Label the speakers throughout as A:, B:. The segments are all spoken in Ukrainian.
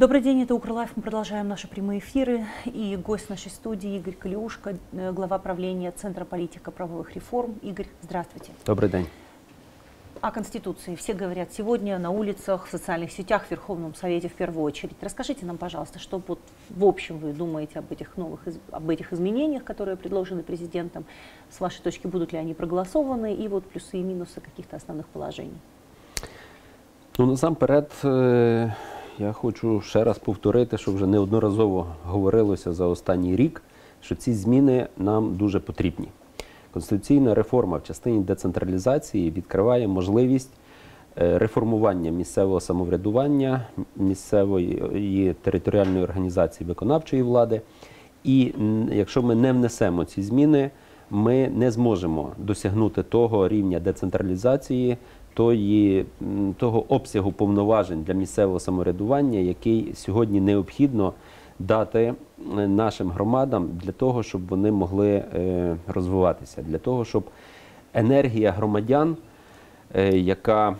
A: Добрый день, это Укрлайф. Мы продолжаем наши прямые эфиры. И гость нашей студии Игорь Калиушка, э, глава правления Центра политика правовых реформ. Игорь, здравствуйте.
B: Добрий день
A: О Конституции все говорят сегодня на улицах, в социальных сетях, в Верховном Совете в первую очередь. Расскажите нам, пожалуйста, что вот в общем вы думаете об этих новых, из- об этих изменениях, которые предложены президентом. С вашей точки, будут ли они проголосованы, и вот плюсы и минусы каких-то основных положений.
B: Ну насамперед, е, я хочу ще раз повторити, що вже неодноразово говорилося за останній рік, що ці зміни нам дуже потрібні. Конституційна реформа в частині децентралізації відкриває можливість е, реформування місцевого самоврядування, місцевої територіальної організації виконавчої влади. І якщо ми не внесемо ці зміни, ми не зможемо досягнути того рівня децентралізації, тої, того обсягу повноважень для місцевого самоврядування, який сьогодні необхідно дати е, нашим громадам для того, щоб вони могли е, розвиватися, для того, щоб енергія громадян, е, яка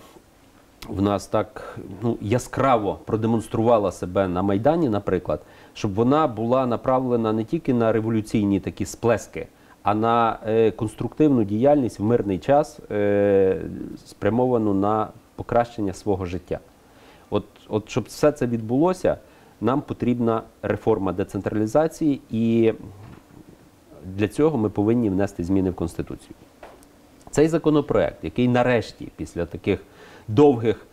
B: в нас так ну, яскраво продемонструвала себе на Майдані, наприклад, щоб вона була направлена не тільки на революційні такі сплески, а на конструктивну діяльність в мирний час, спрямовану на покращення свого життя. От, от щоб все це відбулося, нам потрібна реформа децентралізації, і для цього ми повинні внести зміни в Конституцію. Цей законопроект, який нарешті, після таких довгих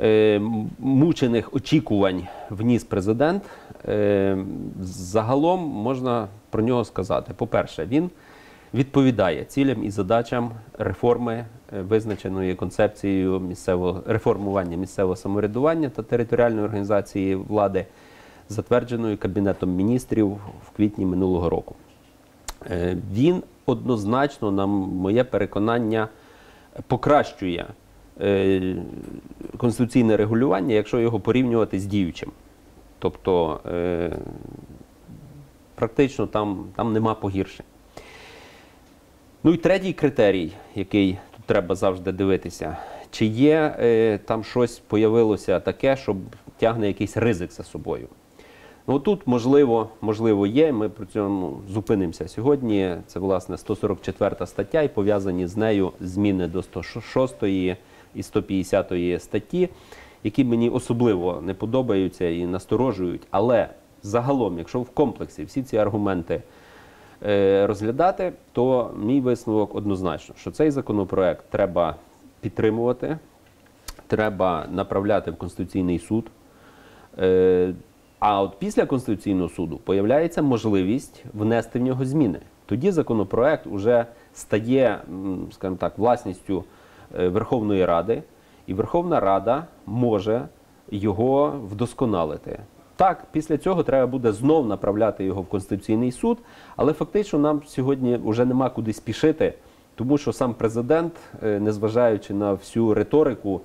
B: е, мучених очікувань вніс президент, е, загалом можна про нього сказати. По-перше, він відповідає цілям і задачам реформи, е, визначеної концепцією місцевого реформування місцевого самоврядування та територіальної організації влади, затвердженою Кабінетом міністрів в квітні минулого року. Е, Він однозначно, на моє переконання, покращує е, конституційне регулювання, якщо його порівнювати з діючим. Тобто е, практично там, там нема погіршень. Ну і третій критерій, який тут треба завжди дивитися, чи є там щось появилося таке, що тягне якийсь ризик за собою. Ну тут можливо, можливо є. Ми про цьому зупинимося сьогодні. Це власне 144 стаття і пов'язані з нею зміни до 106 і 150 статті, які мені особливо не подобаються і насторожують. Але загалом, якщо в комплексі всі ці аргументи е, розглядати, то мій висновок однозначно, що цей законопроект треба підтримувати, треба направляти в Конституційний суд. А от після Конституційного суду появляється можливість внести в нього зміни. Тоді законопроект вже стає, скажімо так, власністю е, Верховної Ради, і Верховна Рада може його вдосконалити. Так, після цього треба буде знов направляти його в Конституційний суд, але фактично нам сьогодні вже нема куди спішити, тому що сам президент, е, незважаючи на всю риторику,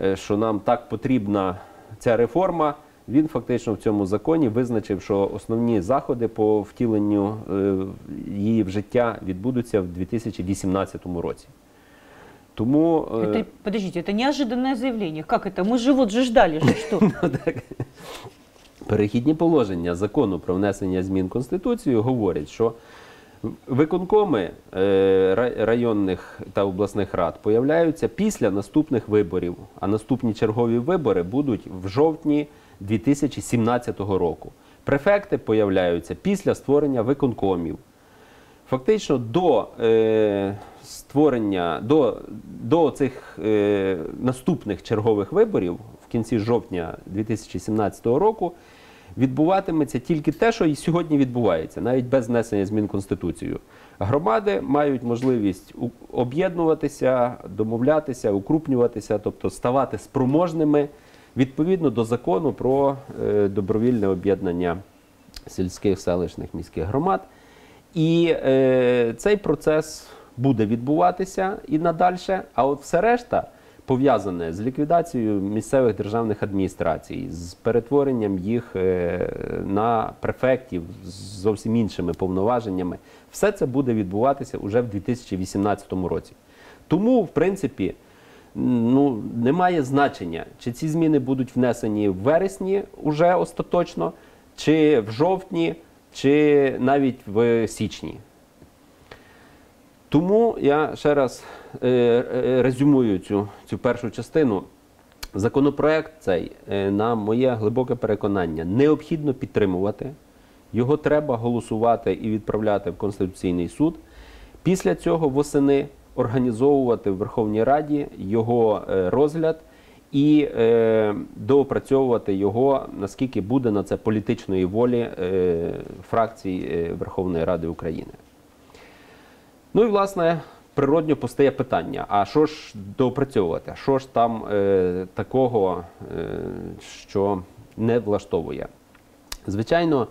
B: е, що нам так потрібна ця реформа, він фактично в цьому законі визначив, що основні заходи по втіленню е, її в життя відбудуться в 2018 році. Тому е,
A: Это, подождите, это неожиданное заявление. Как это? Мы же вот же ждали, же что?
B: Ну, так. Перехідні положення закону про внесення змін в Конституцію говорять, що виконкоми е, ра- районних та обласних рад появляються після наступних виборів, а наступні чергові вибори будуть в жовтні 2017 року. Префекти появляються після створення виконкомів. Фактично до е, створення, до, до цих е, наступних чергових виборів в кінці жовтня 2017 року відбуватиметься тільки те, що і сьогодні відбувається, навіть без внесення змін Конституцію. Громади мають можливість об'єднуватися, домовлятися, укрупнюватися, тобто ставати спроможними відповідно до закону про е, добровільне об'єднання сільських, селищних, міських громад. І е, цей процес буде відбуватися і надальше. А от все решта пов'язане з ліквідацією місцевих державних адміністрацій, з перетворенням їх е, на префектів з зовсім іншими повноваженнями, все це буде відбуватися уже в 2018 році. Тому, в принципі, ну, немає значення, чи ці зміни будуть внесені в вересні уже остаточно, чи в жовтні, чи навіть в січні. Тому я ще раз е, е, резюмую цю, цю першу частину. Законопроект цей, е, на моє глибоке переконання, необхідно підтримувати. Його треба голосувати і відправляти в Конституційний суд. Після цього восени організовувати в Верховній Раді його е, розгляд і е, доопрацьовувати його, наскільки буде на це політичної волі е, фракцій е, Верховної Ради України. Ну і власне природньо постає питання: а що ж доопрацьовувати? Що ж там такого, що не влаштовує? Звичайно,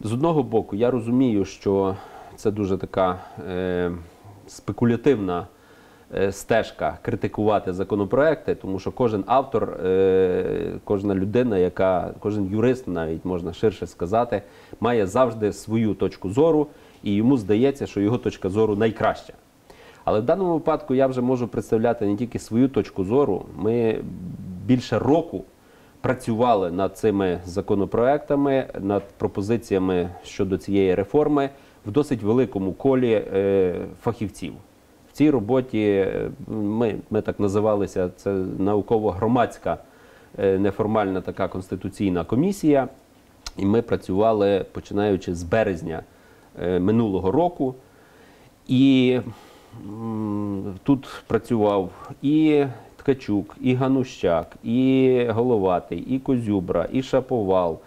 B: з одного боку, я розумію, що це дуже така спекулятивна е, стежка критикувати законопроекти, тому що кожен автор, е, кожна людина, яка, кожен юрист, навіть можна ширше сказати, має завжди свою точку зору, і йому здається, що його точка зору найкраща. Але в даному випадку я вже можу представляти не тільки свою точку зору. Ми більше року працювали над цими законопроектами, над пропозиціями щодо цієї реформи в досить великому колі е, фахівців. В цій роботі е, ми, ми так називалися, це науково-громадська е, неформальна така конституційна комісія. І ми працювали починаючи з березня минулого року. І тут працював і Ткачук, і Ганущак, і Головатий, і Козюбра, і Шаповал,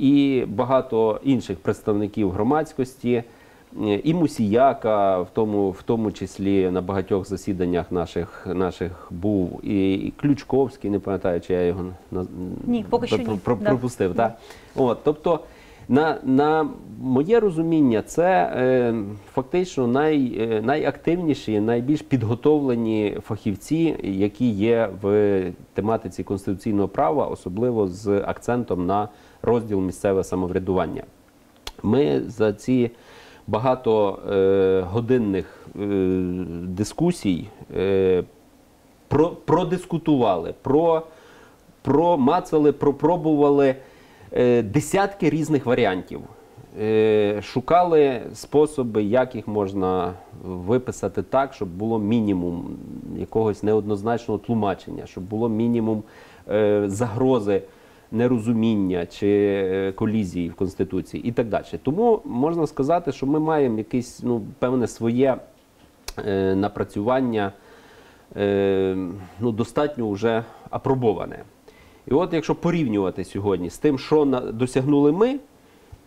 B: і багато інших представників громадськості, і Мусіяка, в тому, в тому числі на багатьох засіданнях наших, наших був, і, Ключковський, не пам'ятаю, чи я його
A: Ні, поки що
B: про-
A: ні.
B: про-
A: Да.
B: пропустив. Так? От, тобто, на, на моє розуміння, це е, фактично най, е, найактивніші, найбільш підготовлені фахівці, які є в тематиці конституційного права, особливо з акцентом на розділ місцеве самоврядування. Ми за ці багато е, годинних е, дискусій е, про, продискутували, про, промацали, пропробували десятки різних варіантів. Шукали способи, як їх можна виписати так, щоб було мінімум якогось неоднозначного тлумачення, щоб було мінімум загрози нерозуміння чи е, колізії в Конституції і так далі. Тому можна сказати, що ми маємо якесь ну, певне своє е, напрацювання е, ну, достатньо вже апробоване. І от якщо порівнювати сьогодні з тим, що на- досягнули ми,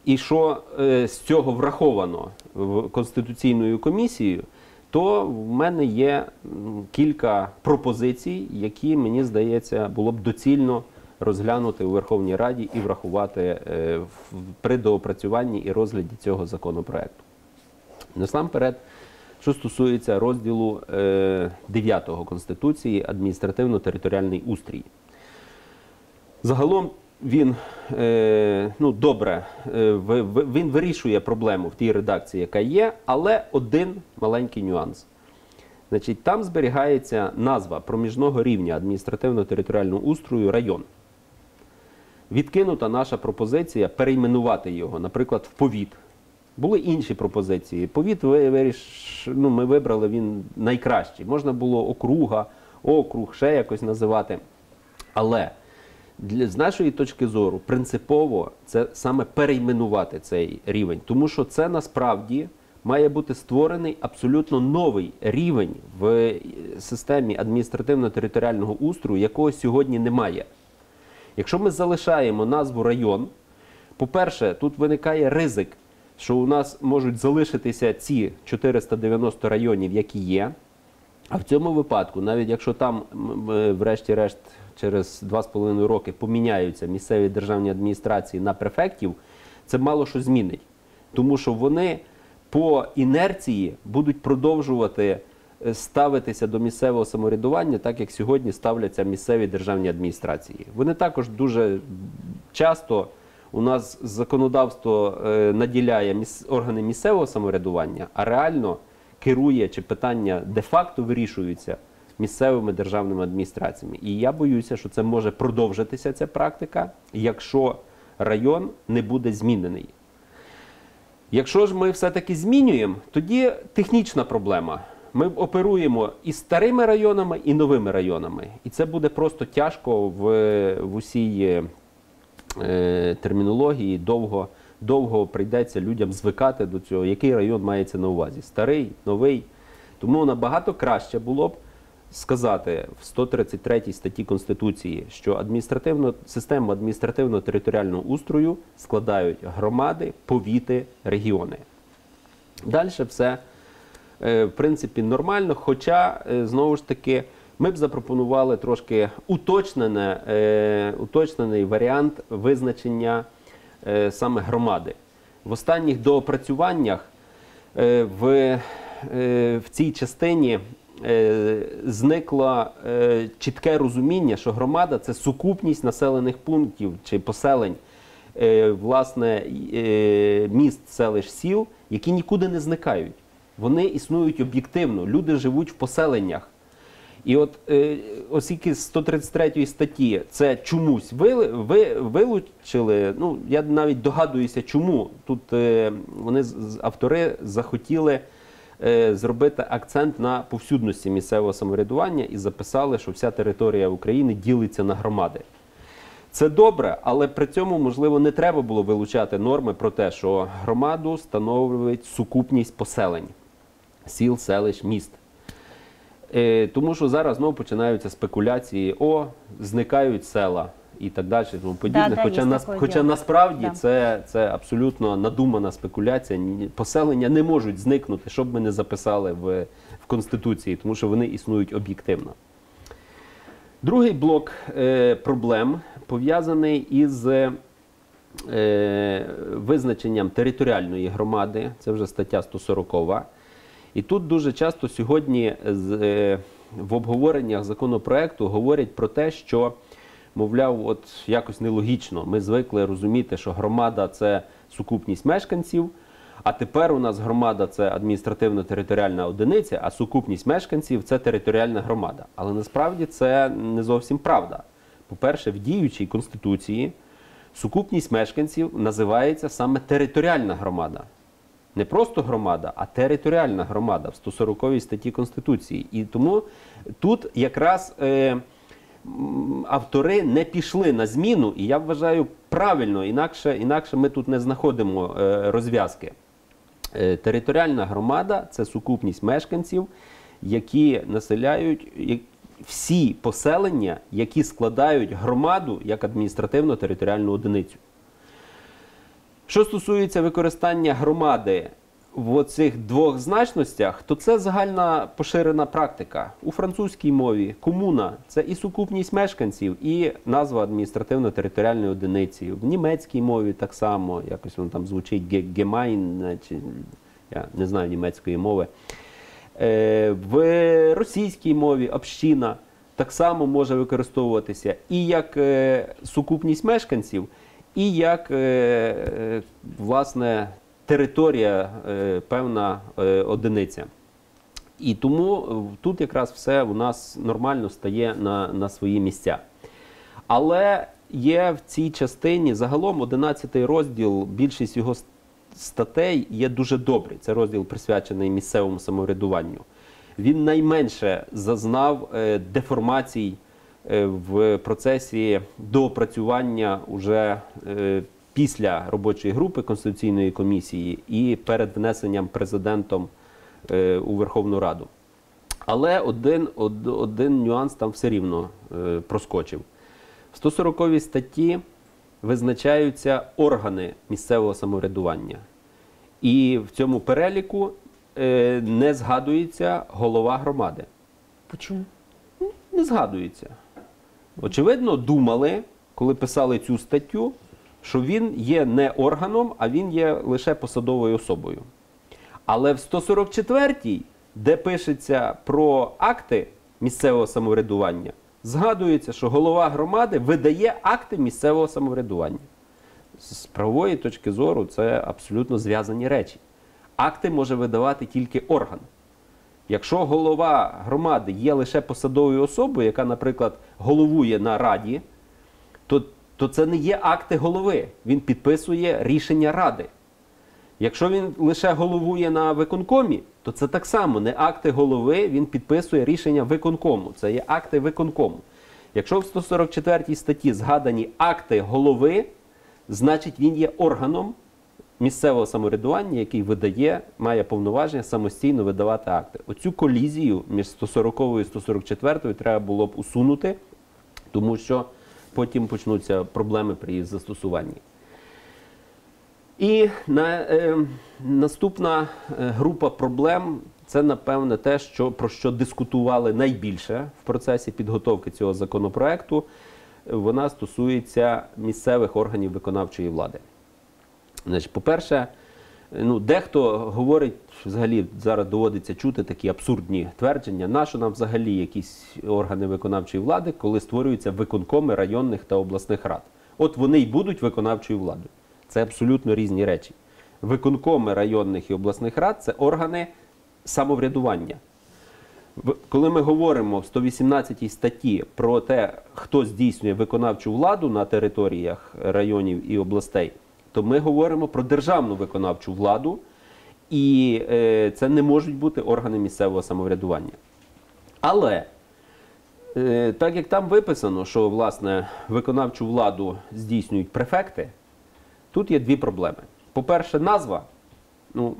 B: і що е, з цього враховано в Конституційною комісією, то в мене є кілька пропозицій, які, мені здається, було б доцільно розглянути у Верховній Раді і врахувати е, при доопрацюванні і розгляді цього законопроекту. Насамперед, що стосується розділу е, 9 Конституції адміністративно-територіальний устрій. Загалом він е, ну, добре, е, він вирішує проблему в тій редакції, яка є, але один маленький нюанс. Значить, там зберігається назва проміжного рівня адміністративно-територіального устрою район. Відкинута наша пропозиція перейменувати його, наприклад, в повіт. Були інші пропозиції. Повіт ви, виріш, ну, ми вибрали він найкращий. Можна було округа, округ, ще якось називати. Але для, з нашої точки зору принципово це саме перейменувати цей рівень, тому що це насправді має бути створений абсолютно новий рівень в системі адміністративно-територіального устрою, якого сьогодні немає. Якщо ми залишаємо назву район, по-перше, тут виникає ризик, що у нас можуть залишитися ці 490 районів, які є. А в цьому випадку, навіть якщо там, м, врешті-решт, через 2,5 роки поміняються місцеві державні адміністрації на префектів, це мало що змінить. Тому що вони по інерції будуть продовжувати е, ставитися до місцевого самоврядування, так як сьогодні ставляться місцеві державні адміністрації. Вони також дуже часто у нас законодавство е, наділяє органи місцевого самоврядування, а реально керує чи питання де-факто вирішуються місцевими державними адміністраціями. І я боюся, що це може продовжитися ця практика, якщо район не буде змінений. Якщо ж ми все-таки змінюємо, тоді технічна проблема. Ми оперуємо і старими районами, і новими районами. І це буде просто тяжко в, в усій е, термінології. Довго, довго прийдеться людям звикати до цього, який район мається на увазі: старий, новий. Тому набагато краще було б сказати в 133 статті Конституції, що адміністративно, систему адміністративно-територіального устрою складають громади, повіти, регіони. Далі все, в принципі, нормально. Хоча, е, знову ж таки, ми б запропонували трошки уточнене, е, уточнений варіант визначення е, саме громади. В останніх доопрацюваннях е, в, е, в цій частині е, зникло е, чітке розуміння, що громада це сукупність населених пунктів чи поселень, е, власне, е, міст, селищ, сіл, які нікуди не зникають. Вони існують об'єктивно, люди живуть в поселеннях. І от е, оскільки з 133 статті це чомусь ви, ви, вилучили, ну я навіть догадуюся, чому тут е, вони автори захотіли е, зробити акцент на повсюдності місцевого самоврядування і записали, що вся територія України ділиться на громади. Це добре, але при цьому, можливо, не треба було вилучати норми про те, що громаду становить сукупність поселень, сіл, селищ, міст. Е, тому що зараз знову починаються спекуляції, о, зникають села і так далі. Тому подібне.
A: Да, да,
B: хоча, нас, хоча
A: діло.
B: насправді
A: Да.
B: це, це абсолютно надумана спекуляція. Поселення не можуть зникнути, що б ми не записали в, в Конституції, тому що вони існують об'єктивно. Другий блок е, проблем пов'язаний із е, визначенням територіальної громади, це вже стаття 140. І тут дуже часто сьогодні е, в обговореннях законопроекту говорять про те, що, мовляв, от якось нелогічно. Ми звикли розуміти, що громада це сукупність мешканців. А тепер у нас громада це адміністративно-територіальна одиниця, а сукупність мешканців це територіальна громада. Але насправді це не зовсім правда. По-перше, в діючій конституції сукупність мешканців називається саме територіальна громада. Не просто громада, а територіальна громада в 140 статті Конституції. І тому тут якраз е, автори не пішли на зміну, і я вважаю правильно, інакше, інакше ми тут не знаходимо е, розв'язки. Е, Територіальна громада це сукупність мешканців, які населяють всі поселення, які складають громаду як адміністративно-територіальну одиницю. Що стосується використання громади в оцих двох значностях, то це загальна поширена практика. У французькій мові комуна це і сукупність мешканців, і назва адміністративно-територіальної одиниці. В німецькій мові так само, якось воно там звучить гемайн, я не знаю німецької мови. Е, В російській мові община так само може використовуватися і як е, сукупність мешканців, і як е, е, власне територія, е, певна одиниця. І тому тут якраз все у нас нормально стає на, на свої місця. Але є в цій частині загалом 11 розділ, більшість його статей є дуже добрий. Це розділ присвячений місцевому самоврядуванню. Він найменше зазнав деформацій в процесі доопрацювання уже е, після робочої групи Конституційної комісії і перед внесенням президентом е, у Верховну Раду. Але один, один нюанс там все рівно е, проскочив. В 140 статті визначаються органи місцевого самоврядування. І в цьому переліку е, не згадується голова громади.
A: Почему?
B: Не згадується. Очевидно, думали, коли писали цю статтю, що він є не органом, а він є лише посадовою особою. Але в 144-й де пишеться про акти місцевого самоврядування, згадується, що голова громади видає акти місцевого самоврядування. З правової точки зору це абсолютно зв'язані речі. Акти може видавати тільки орган. Якщо голова громади є лише посадовою особою, яка, наприклад, головує на раді, то, то це не є акти голови. Він підписує рішення ради. Якщо він лише головує на виконкомі, то це так само не акти голови, він підписує рішення виконкому. Це є акти виконкому. Якщо в 144 статті згадані акти голови, значить він є органом місцевого самоврядування, який видає, має повноваження самостійно видавати акти. Оцю колізію між 140 і 144 треба було б усунути, тому що потім почнуться проблеми при її застосуванні. І на, е, наступна е, група проблем це, напевне, те, що, про що дискутували найбільше в процесі підготовки цього законопроекту. Вона стосується місцевих органів виконавчої влади. Значить, по-перше, ну, дехто говорить, взагалі зараз доводиться чути такі абсурдні твердження, нащо нам взагалі якісь органи виконавчої влади, коли створюються виконкоми районних та обласних рад. От вони й будуть виконавчою владою. Це абсолютно різні речі. Виконкоми районних і обласних рад це органи самоврядування. Коли ми говоримо в 118 статті про те, хто здійснює виконавчу владу на територіях районів і областей, то ми говоримо про державну виконавчу владу, і е, це не можуть бути органи місцевого самоврядування. Але е, так як там виписано, що власне виконавчу владу здійснюють префекти, тут є дві проблеми. По-перше, назва. Ну,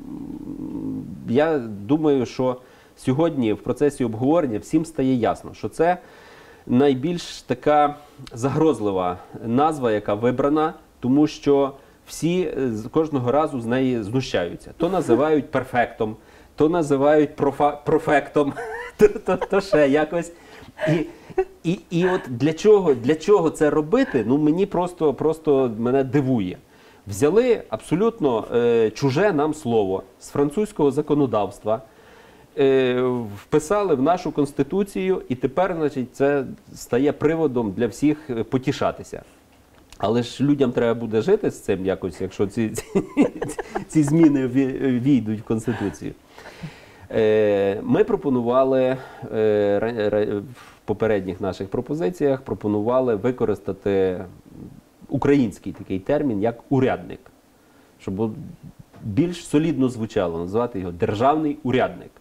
B: я думаю, що сьогодні в процесі обговорення всім стає ясно, що це найбільш така загрозлива назва, яка вибрана, тому що всі е, кожного разу з неї знущаються. То називають перфектом, то називають профа- профектом, то, то, то ще якось. І, і, і от для чого, для чого це робити, ну мені просто, просто мене дивує. Взяли абсолютно е, чуже нам слово з французького законодавства, е, вписали в нашу конституцію, і тепер, значить, це стає приводом для всіх е, потішатися. Але ж людям треба буде жити з цим якось, якщо ці, ці, ці зміни війдуть в Конституцію. Е, Ми пропонували е, в попередніх наших пропозиціях пропонували використати український такий термін, як урядник, щоб більш солідно звучало, називати його державний урядник.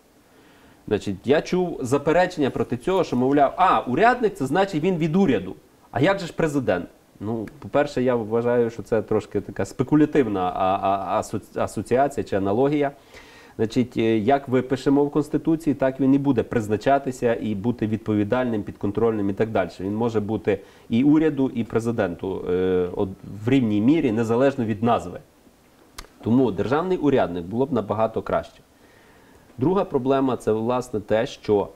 B: Значить, я чув заперечення проти цього, що мовляв, а урядник це значить він від уряду. А як же ж президент? Ну, по-перше, я вважаю, що це трошки така спекулятивна асоціація чи аналогія. Значить, е, як випишемо в Конституції, так він і буде призначатися і бути відповідальним, підконтрольним і так далі. Він може бути і уряду, і президенту е, в рівній мірі, незалежно від назви. Тому державний урядник було б набагато краще. Друга проблема це власне те, що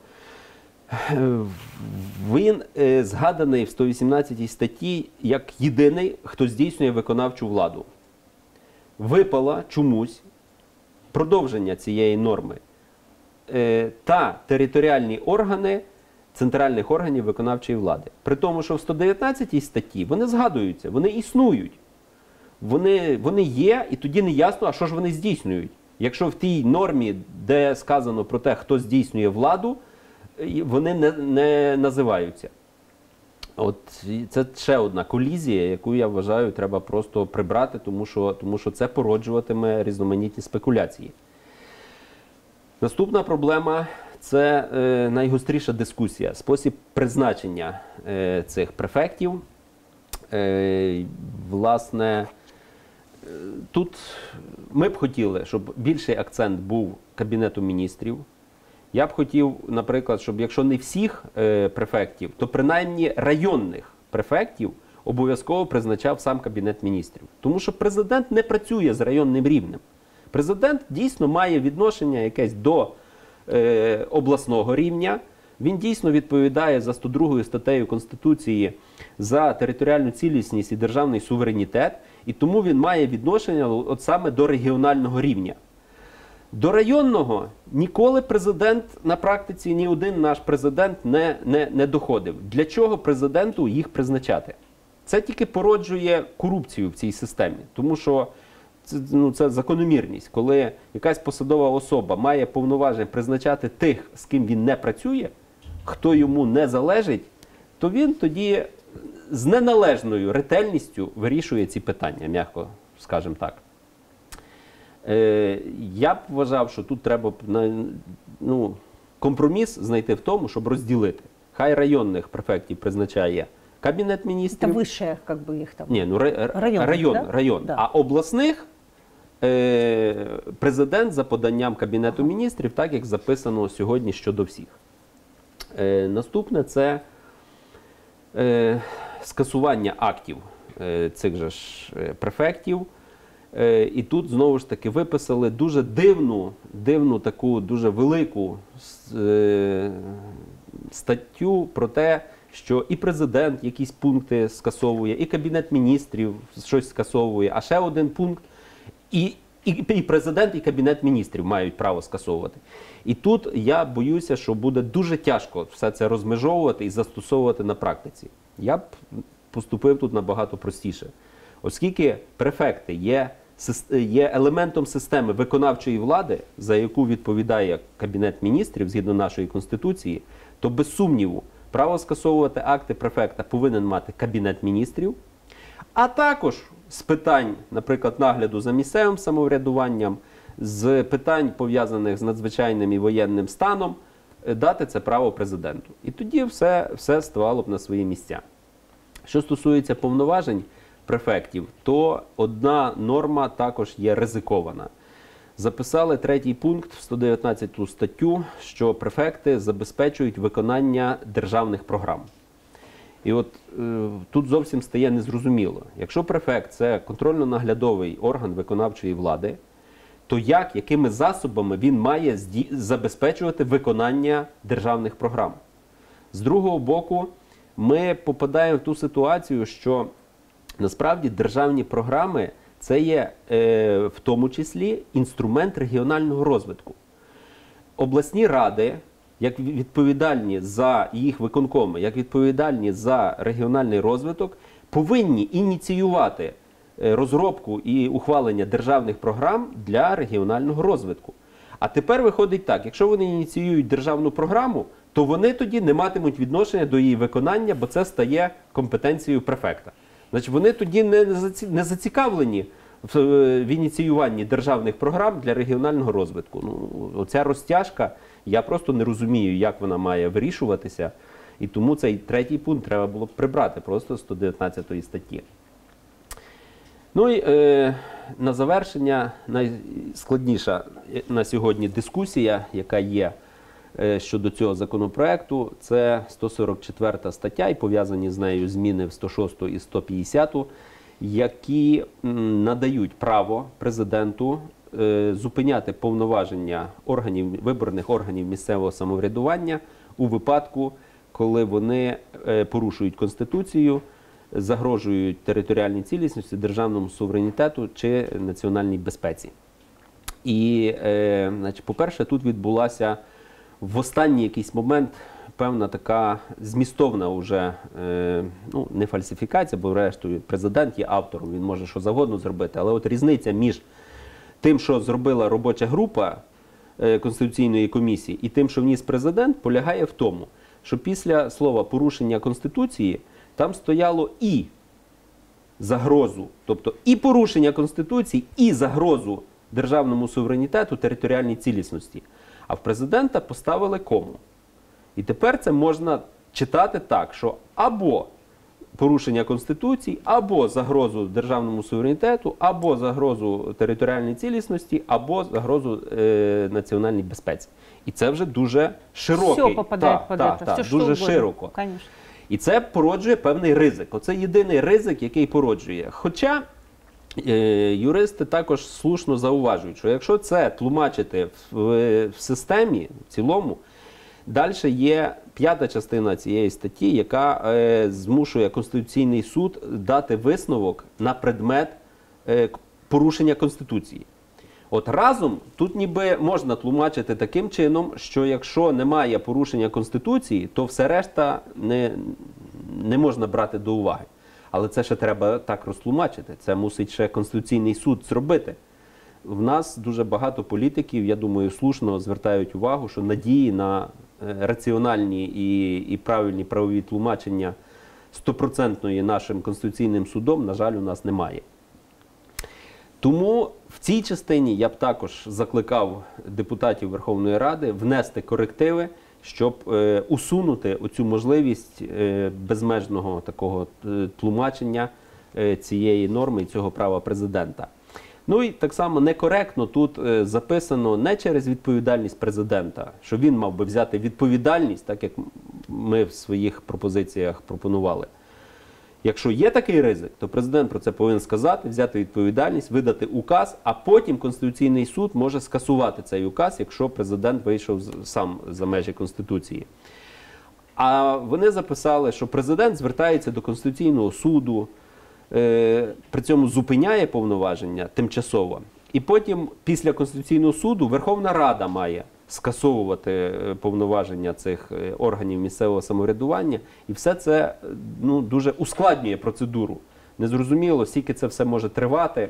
B: він е, згаданий в 118 статті як єдиний, хто здійснює виконавчу владу. Випала чомусь продовження цієї норми е, та територіальні органи центральних органів виконавчої влади. При тому, що в 119 статті вони згадуються, вони існують. Вони, вони є, і тоді не ясно, а що ж вони здійснюють. Якщо в тій нормі, де сказано про те, хто здійснює владу, вони не, не називаються. От це ще одна колізія, яку я вважаю, треба просто прибрати, тому що, тому що це породжуватиме різноманітні спекуляції. Наступна проблема це е, найгостріша дискусія, спосіб призначення е, цих префектів. Е, власне, е, тут ми б хотіли, щоб більший акцент був Кабінету міністрів. Я б хотів, наприклад, щоб якщо не всіх е, префектів, то принаймні районних префектів обов'язково призначав сам Кабінет міністрів. Тому що президент не працює з районним рівнем. Президент дійсно має відношення якесь до е, обласного рівня. Він дійсно відповідає за 102 статтею Конституції за територіальну цілісність і державний суверенітет, і тому він має відношення от саме до регіонального рівня. До районного ніколи президент на практиці, ні один наш президент не, не, не доходив. Для чого президенту їх призначати? Це тільки породжує корупцію в цій системі, тому що це, ну, це закономірність, коли якась посадова особа має повноваження призначати тих, з ким він не працює, хто йому не залежить, то він тоді з неналежною ретельністю вирішує ці питання, м'яко скажемо так. Е, я б вважав, що тут треба б на- ну, компроміс знайти в тому, щоб розділити. Хай районних префектів призначає Кабінет
A: Это
B: міністрів.
A: высшее, как бы их там.
B: Ні, ну ра- ра-
A: Районних,
B: район,
A: да?
B: район.
A: Да.
B: А обласних е, президент за поданням Кабінету міністрів, так як записано сьогодні щодо всіх. Е, наступне це е, скасування актів е, цих же ж е, префектів. Е, і тут знову ж таки виписали дуже дивну, дивну таку дуже велику е, статтю про те, що і президент якісь пункти скасовує, і кабінет міністрів щось скасовує, а ще один пункт. І, і, президент, і кабінет міністрів мають право скасовувати. І тут я боюся, що буде дуже тяжко все це розмежовувати і застосовувати на практиці. Я б поступив тут набагато простіше. Оскільки префекти є, є елементом системи виконавчої влади, за яку відповідає Кабінет міністрів згідно нашої конституції, то без сумніву право скасовувати акти префекта повинен мати Кабінет міністрів, а також з питань, наприклад, нагляду за місцевим самоврядуванням, з питань пов'язаних з надзвичайним і воєнним станом, е, дати це право президенту. І тоді все, все ставало б на свої місця. Що стосується повноважень префектів, то одна норма також є ризикована. Записали третій пункт в 119 статтю, що префекти забезпечують виконання державних програм. І от е, тут зовсім стає незрозуміло. Якщо префект це контрольно-наглядовий орган виконавчої влади, то як, якими засобами він має забезпечувати виконання державних програм? З другого боку, ми попадаємо в ту ситуацію, що насправді державні програми це є е, в тому числі інструмент регіонального розвитку. Обласні ради, як відповідальні за їх виконкоми, як відповідальні за регіональний розвиток, повинні ініціювати е, розробку і ухвалення державних програм для регіонального розвитку. А тепер виходить так: якщо вони ініціюють державну програму, то вони тоді не матимуть відношення до її виконання, бо це стає компетенцією префекта. Значить, вони тоді не зацікавлені в, е, ініціюванні державних програм для регіонального розвитку. Ну, оця розтяжка, я просто не розумію, як вона має вирішуватися. І тому цей третій пункт треба було прибрати просто з 119 статті. Ну і е, на завершення найскладніша е, на сьогодні дискусія, яка є щодо цього законопроекту, це 144 стаття і пов'язані з нею зміни в 106 і 150, які надають право президенту е, зупиняти повноваження органів виборних органів місцевого самоврядування у випадку, коли вони е, порушують конституцію загрожують територіальній цілісності, державному суверенітету чи національній безпеці. І, е, значить, по-перше, тут відбулася в останній якийсь момент певна така змістовна уже е, ну, не фальсифікація, бо врешті президент є автором, він може що завгодно зробити. Але от різниця між тим, що зробила робоча група е, Конституційної комісії, і тим, що вніс президент, полягає в тому, що після слова порушення Конституції там стояло і загрозу, тобто і порушення Конституції, і загрозу державному суверенітету, територіальній цілісності. А в президента поставили кому. І тепер це можна читати так, що або порушення Конституції, або загрозу державному суверенітету, або загрозу територіальній цілісності, або загрозу е, національній безпеці. І це вже дуже широкий.
A: Все попадает
B: Та, та, та,
A: все,
B: дуже широко.
A: Конечно.
B: І це породжує певний ризик. Оце єдиний ризик, який породжує. Хоча юристи також слушно зауважують, що якщо це тлумачити в, в системі в цілому, далі є п'ята частина цієї статті, яка е, змушує Конституційний суд дати висновок на предмет е, порушення Конституції. От разом тут ніби можна тлумачити таким чином, що якщо немає порушення Конституції, то все решта не, не можна брати до уваги. Але це ще треба так розтлумачити. Це мусить ще Конституційний суд зробити. В нас дуже багато політиків, я думаю, слушно звертають увагу, що надії на е, раціональні і, і правильні правові тлумачення стопроцентної нашим конституційним судом, на жаль, у нас немає. Тому в цій частині я б також закликав депутатів Верховної Ради внести корективи, щоб е, усунути оцю можливість е, безмежного такого е, тлумачення цієї норми і цього права президента. Ну і так само некоректно тут записано не через відповідальність президента, що він мав би взяти відповідальність, так як ми в своїх пропозиціях пропонували. Якщо є такий ризик, то президент про це повинен сказати, взяти відповідальність, видати указ, а потім Конституційний суд може скасувати цей указ, якщо президент вийшов сам за межі Конституції. А вони записали, що президент звертається до Конституційного суду, е, при цьому зупиняє повноваження тимчасово. І потім, після Конституційного суду, Верховна Рада має скасовувати е, повноваження цих е, органів місцевого самоврядування. І все це е, ну, дуже ускладнює процедуру. Незрозуміло, скільки це все може тривати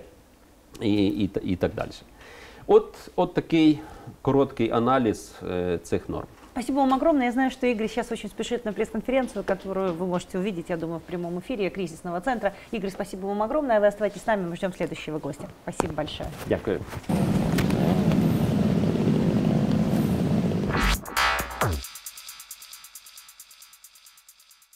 B: і, і, та- і так далі. От, от такий короткий аналіз е, цих норм.
A: Спасибо вам огромное. Я знаю, что Игорь сейчас очень спешит на пресс-конференцию, которую вы можете увидеть, я думаю, в прямом эфире кризисного центра. Игорь, спасибо вам огромное. Вы оставайтесь с нами, мы ждем следующего гостя. Спасибо большое.
B: Дякую.